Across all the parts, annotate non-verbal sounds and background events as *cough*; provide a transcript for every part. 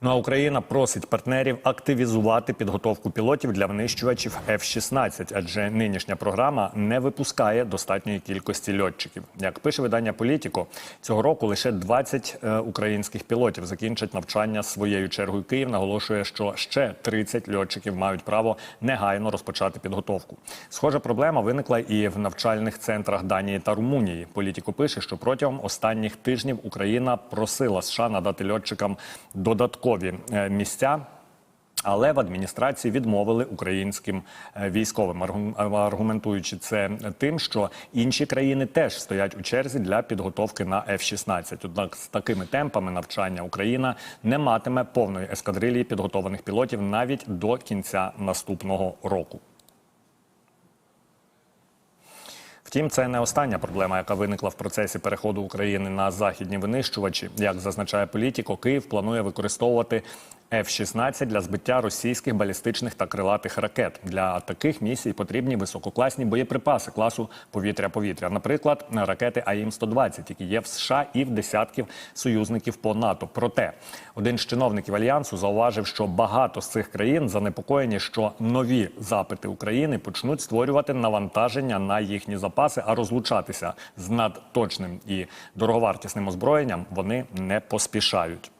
Ну а Україна просить партнерів активізувати підготовку пілотів для винищувачів F-16, адже нинішня програма не випускає достатньої кількості льотчиків. Як пише видання Політіко, цього року лише 20 е, українських пілотів закінчать навчання своєю чергою. Київ наголошує, що ще 30 льотчиків мають право негайно розпочати підготовку. Схожа проблема виникла і в навчальних центрах Данії та Румунії. Політіко пише, що протягом останніх тижнів Україна просила США надати льотчикам додаткові е, місця. Але в адміністрації відмовили українським е, військовим, аргу- аргументуючи це тим, що інші країни теж стоять у черзі для підготовки на F-16. Однак з такими темпами навчання Україна не матиме повної ескадрилії підготованих пілотів навіть до кінця наступного року. Втім, це не остання проблема, яка виникла в процесі переходу України на західні винищувачі. Як зазначає політико, Київ планує використовувати F-16 для збиття російських балістичних та крилатих ракет. Для таких місій потрібні висококласні боєприпаси класу повітря-повітря. Наприклад, ракети АІМ-120, які є в США і в десятків союзників по НАТО. Проте один з чиновників альянсу зауважив, що багато з цих країн занепокоєні, що нові запити України почнуть створювати навантаження на їхні запаси, а розлучатися з надточним і дороговартісним озброєнням вони не поспішають.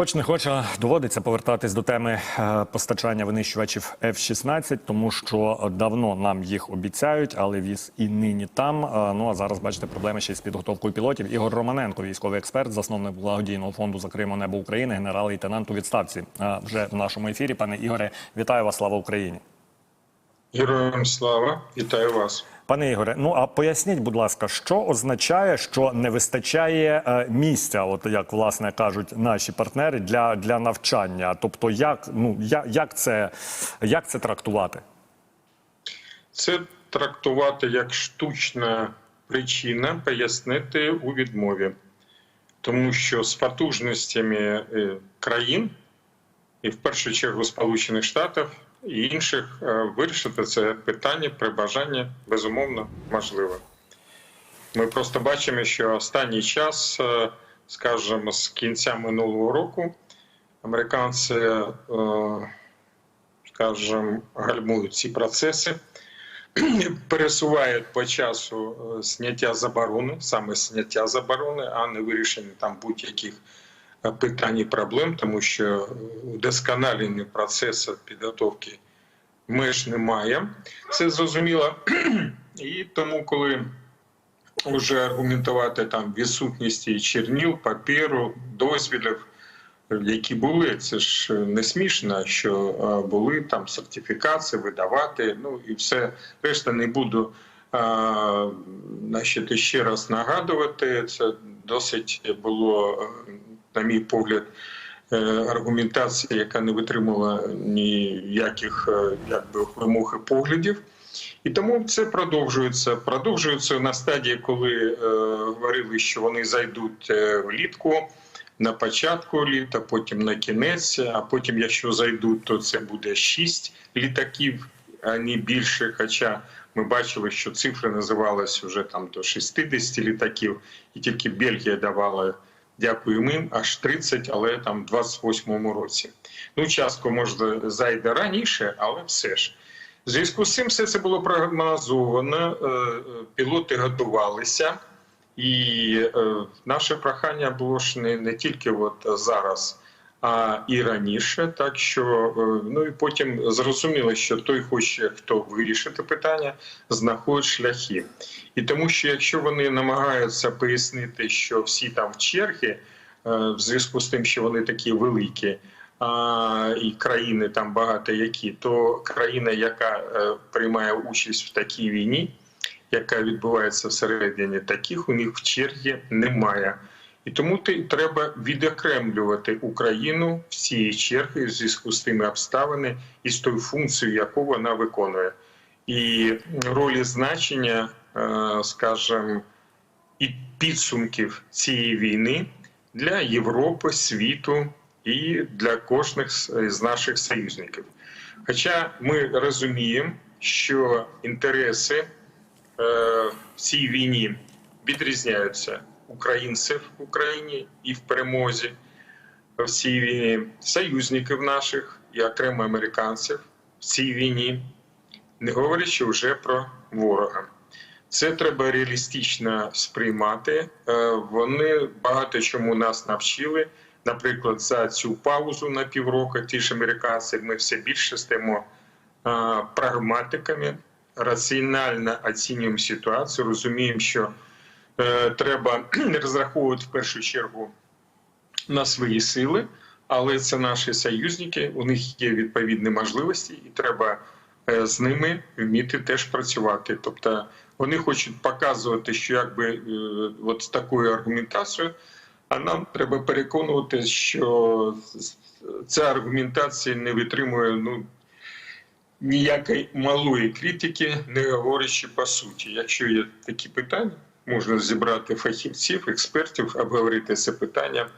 Хоч не хоче, доводиться повертатись до теми е, постачання винищувачів F-16, тому що давно нам їх обіцяють, але віз і нині там. Е, Ну а зараз бачите проблеми ще з підготовкою пілотів. Ігор Романенко, військовий експерт, засновник благодійного фонду за Криму Небо України, генерал-лейтенант у відставці. Е, Вже в нашому ефірі. Пане Ігоре, вітаю вас! Слава Україні! Героям слава, вітаю вас. Пане Ігоре, ну а поясніть, будь ласка, що означає, що не вистачає е, місця, от як власне кажуть наші партнери для, для навчання? Тобто, як ну як, як це як це трактувати? Це трактувати як штучна причина, пояснити у відмові, тому що з потужностями е, країн, і в першу чергу Сполучених Штатів інших, е, вирішити це питання при бажанні безумовно можливо. Ми просто бачимо, що останній час, е, скажімо, з кінця минулого року, американці, е, скажімо, гальмують ці процеси, *clears throat* пересувають по часу зняття заборони, саме зняття заборони, а не вирішення там будь-яких питань і проблем, тому що удосконалення процесу підготовки меж немає. Це зрозуміло. *clears throat* І тому, коли вже аргументувати там відсутністю черніл, паперу, дозвілів, які були, це ж не смішно, що були там сертифікації, видавати. Ну і все решта не буду значить, ще раз нагадувати. Це досить було, на мій погляд, е, аргументація, яка не витримала ніяких е, якби вимог і поглядів. І тому це продовжується. Продовжується на стадії, коли е, говорили, що вони зайдуть е, влітку на початку літа, потім на кінець. А потім, якщо зайдуть, то це буде 6 літаків, а не більше. Хоча ми бачили, що цифри називалися вже там до 60 літаків, і тільки Бельгія давала. Дякуємо їм, аж 30, але там в 28-му році. Ну, частко може зайде раніше, але все ж. В зв'язку з цим все це було прогнозовано, е, е, пілоти готувалися, і е, наше прохання було ж не, не тільки от зараз, а і раніше. Так що ну і потім зрозуміло, що той хоче, хто вирішити питання, знаходить шляхи. І тому, що якщо вони намагаються пояснити, що всі там в черги, в зв'язку з тим, що вони такі великі а, і країни там багато які, то країна, яка е, приймає участь в такій війні, яка відбувається всередині таких, у них в чергі немає. І тому треба відокремлювати Україну в цієї черги в зв'язку з тими обставинами і з тою функцією, яку вона виконує, і ролі значення, е, скажімо, і підсумків цієї війни для Європи, світу і для кожних з наших союзників. Хоча ми розуміємо, що інтереси е, в цій війні відрізняються українців в Україні і в перемозі в цій війні, союзників наших і окремо американців в цій війні, не говорячи вже про ворога. Це треба реалістично сприймати. Е, Вони багато чому нас навчили. Наприклад, за цю паузу на півроку, ті ж американці, ми все більше стаємо е, прагматиками, раціонально оцінюємо ситуацію, розуміємо, що треба *clears throat* розраховувати в першу чергу на свої сили, але це наші союзники, у них є відповідні можливості, і треба е, з ними вміти теж працювати. Тобто вони хочуть показувати, що якби е, от з такою аргументацією, а нам треба переконувати, що ця аргументація не витримує ну, ніякої малої критики, не говорячи по суті. Якщо є такі питання, можна зібрати фахівців, експертів, обговорити це питання,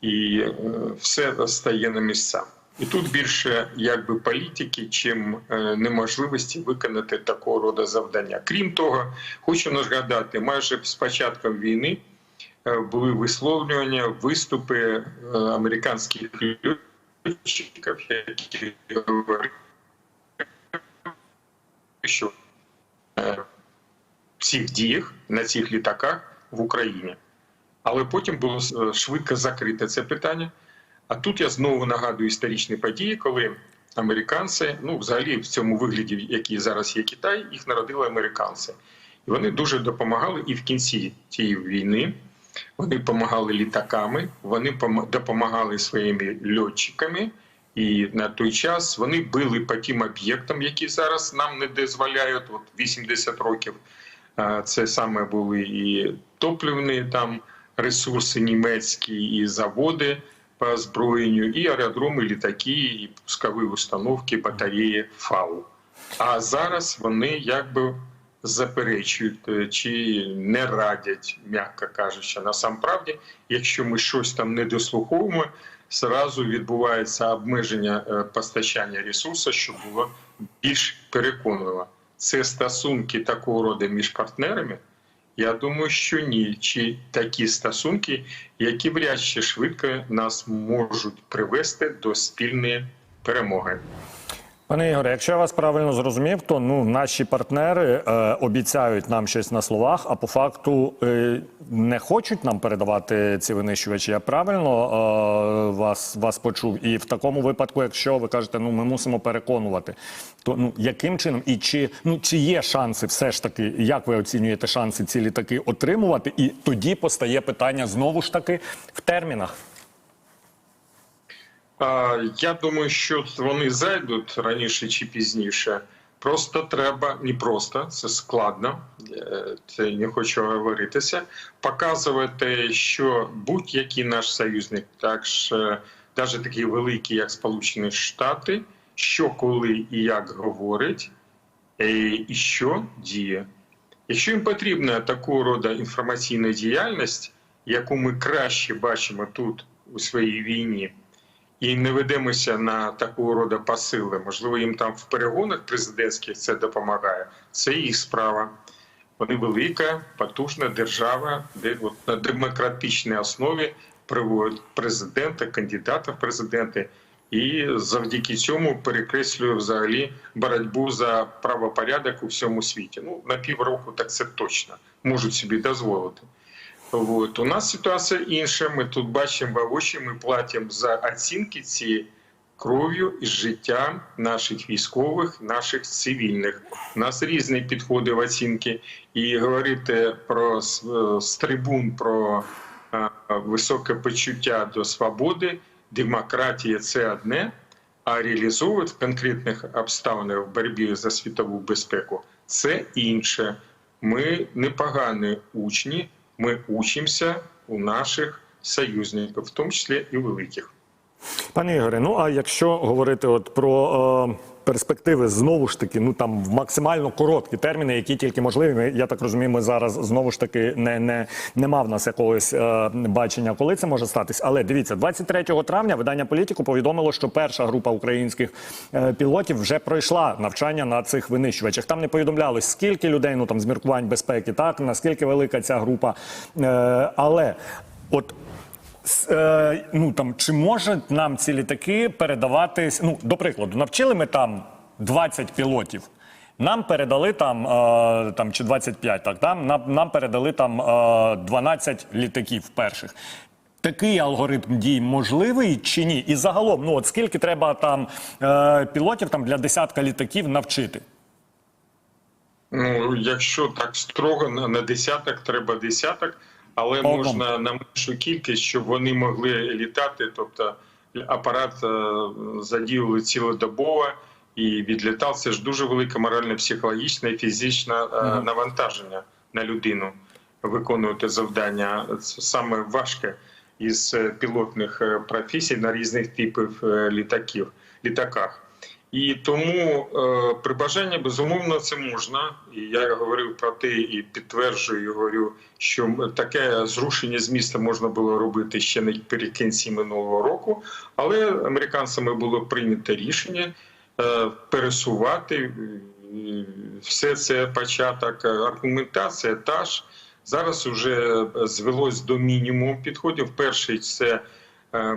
і е, все стає на місця. І тут більше якби політики, чим е, неможливості виконати такого роду завдання. Крім того, хочу нагадати, майже з початком війни е, були висловлювання, виступи американських льотчиків, які говорили, що цих діях на цих літаках в Україні. Але потім було е, швидко закрите це питання. А тут я знову нагадую історичні події, коли американці, ну взагалі в цьому вигляді, який зараз є Китай, їх народили американці. І вони дуже допомагали і в кінці цієї війни. Вони допомагали літаками, вони допомагали своїми льотчиками. І на той час вони били по тим об'єктам, які зараз нам не дозволяють. От 80 років це саме були і топливні там ресурси німецькі, і заводи по озброєнню, і аеродроми, літаки, і пускові установки, батареї ФАУ. А зараз вони якби заперечують е, чи не радять, м'яко кажучи, насамправді, якщо ми щось там не дослуховуємо, зразу відбувається обмеження е, постачання ресурсу, щоб було більш переконливо. Це стосунки такого роду між партнерами. Я думаю, що ні. Чи такі стосунки, які вряд швидко нас можуть привести до спільної перемоги. Пане Ігоре, якщо я вас правильно зрозумів, то ну наші партнери е, обіцяють нам щось на словах, а по факту е, не хочуть нам передавати ці винищувачі. Я правильно е, вас, вас почув? І в такому випадку, якщо ви кажете, ну ми мусимо переконувати, то ну яким чином і чи ну чи є шанси, все ж таки, як ви оцінюєте шанси ці літаки отримувати? І тоді постає питання знову ж таки в термінах. Я думаю, що вони зайдуть раніше чи пізніше. Просто треба не просто, це складно, е, це не хочу говоритися. Показувати, що будь-який наш союзник, також навіть такі великі, як Сполучені Штати, що коли і як говорить, е, і що діє. Якщо їм потрібна такого роду інформаційна діяльність, яку ми краще бачимо тут у своїй війні і не ведемося на такого роду посили. Можливо, їм там в перегонах президентських це допомагає. Це їх справа. Вони велика, потужна держава, де от на демократичній основі приводять президента, кандидата в президенти, і завдяки цьому перекреслює взагалі боротьбу за правопорядок у всьому світі. Ну на півроку так це точно можуть собі дозволити. От. У нас ситуація інша. Ми тут бачимо в очі, ми платимо за оцінки ці кров'ю і життям наших військових, наших цивільних. У нас різні підходи в оцінки. І говорити про е, з трибун про е, високе почуття до свободи, демократія це одне. А реалізовувати в конкретних обставинах в боротьбі за світову безпеку це інше. Ми непогані учні, ми учимося у наших союзників, в тому числі і великих. Пане Ігоре, ну а якщо говорити от про перспективи знову ж таки, ну там в максимально короткі терміни, які тільки можливі. Я так розумію, ми зараз знову ж таки не, не нема в нас якогось е, бачення, коли це може статись. Але дивіться, 23 травня видання політику повідомило, що перша група українських е, пілотів вже пройшла навчання на цих винищувачах. Там не повідомлялось, скільки людей, ну там з міркувань безпеки, так наскільки велика ця група. Е, але от е, ну там чи можуть нам ці літаки передаватись? Ну, до прикладу, навчили ми там 20 пілотів. Нам передали там, е, там чи 25, так там нам, нам передали там е, 12 літаків перших. Такий алгоритм дій можливий чи ні? І загалом, ну от скільки треба там е, пілотів там для десятка літаків навчити? Ну, якщо так строго на десяток, треба десяток, але По можна на меншу кількість, щоб вони могли літати. Тобто апарат е, задіяли цілодобово і відлітав. Це ж дуже велике моральне, психологічне і фізичне е, навантаження на людину виконувати завдання. Це саме важке із е, пілотних професій на різних типів літаків літаках. І тому е, при бажанні безумовно це можна. І я говорив про те і підтверджую, і говорю, що таке зрушення з міста можна було робити ще наприкінці минулого року, але американцями було прийнято рішення е, пересувати е, все це початок е, аргументація та ж зараз вже звелось до мінімуму підходів. Перший це е,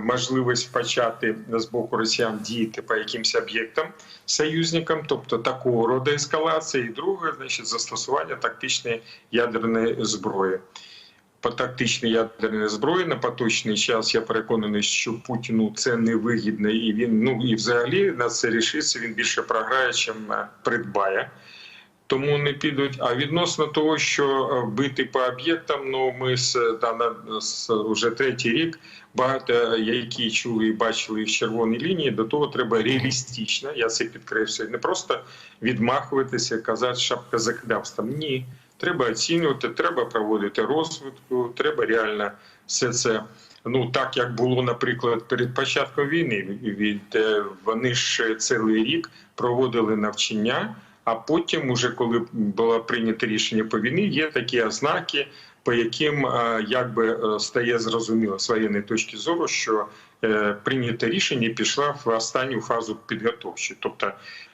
можливість почати з боку росіян діяти по якимось об'єктам союзникам, тобто такого роду ескалації. І друге, значить, застосування тактичної ядерної зброї. По тактичній ядерній зброї на поточний час я переконаний, що Путіну це не вигідно, і він ну і взагалі на це рішиться. Він більше програє, чим е, придбає. Тому не підуть. А відносно того, що е, бити по об'єктам, ну ми з дана з уже третій рік. Багато е, які чули і бачили їх червоні лінії. До того треба реалістично. Я це підкреслюю. Не просто відмахуватися, казати шапка за кидавством. Ні, треба оцінювати, треба проводити розвитку, треба реально все це. Ну так як було, наприклад, перед початком війни. Від е, вони ж цілий рік проводили навчання. А потім, уже коли було прийнято рішення по війні, є такі ознаки, по яким е, якби е, стає зрозуміло з воєнної точки зору, що е, прийнято рішення пішла в останню фазу підготовчі. Тобто,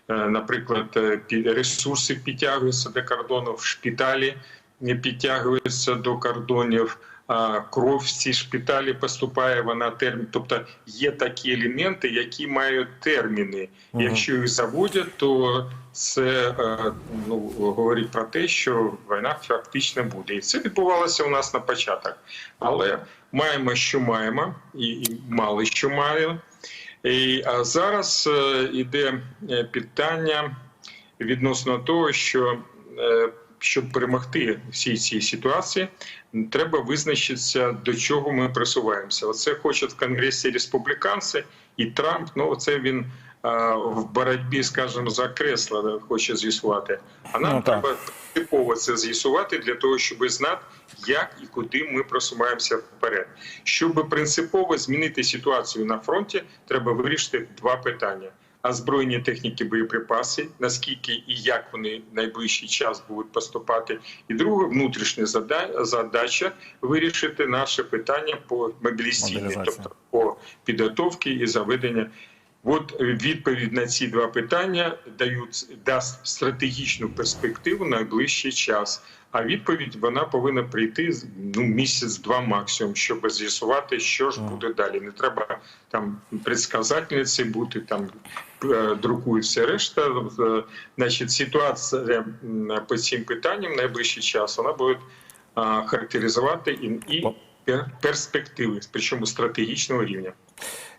наприклад, ресурси підтягуються до кордонів, шпиталі підтягуються до кордонів. Кров в ці шпиталі поступає, вона термін. Тобто є такі елементи, які мають терміни. Мгм. Якщо їх заводять, то це е, ну, говорить про те, що війна фактично буде. І це відбувалося у нас на початок. Але маємо, що маємо, і, мали що маємо. І, а зараз е, іде е, питання відносно того, що щоб перемогти всій цій ситуації, треба визначитися, до чого ми просуваємося. Оце хочуть в Конгресі республіканці і Трамп. Ну це він а, в боротьбі, скажімо, за кресло хоче з'ясувати. А нам Ну, треба типово це з'ясувати для того, щоб знати, як і куди ми просуваємося вперед. Щоб принципово змінити ситуацію на фронті, треба вирішити два питання. Озброєння техніки боєприпаси, наскільки і як вони в найближчий час будуть поступати, і друге внутрішня зада- задача вирішити наше питання по мобілізації, тобто по підготовці і заведення. От е, відповідь на ці два питання дають дасть стратегічну перспективу на найближчий час. А відповідь вона повинна прийти ну місяць-два максимум, щоб з'ясувати, що ж буде далі. Не треба там предсказательниці бути там е, друкують все решта. Е, Значить, ситуація по цим питанням в найближчий час вона буде характеризувати і, і перспективи, причому стратегічного рівня.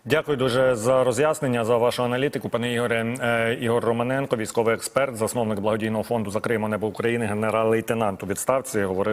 Дякую дуже за роз'яснення за вашу аналітику, пане Ігоре. Е, Ігор Романенко, військовий експерт, засновник благодійного фонду «Закриємо небо України, генерал-лейтенант у відставці. Говорив.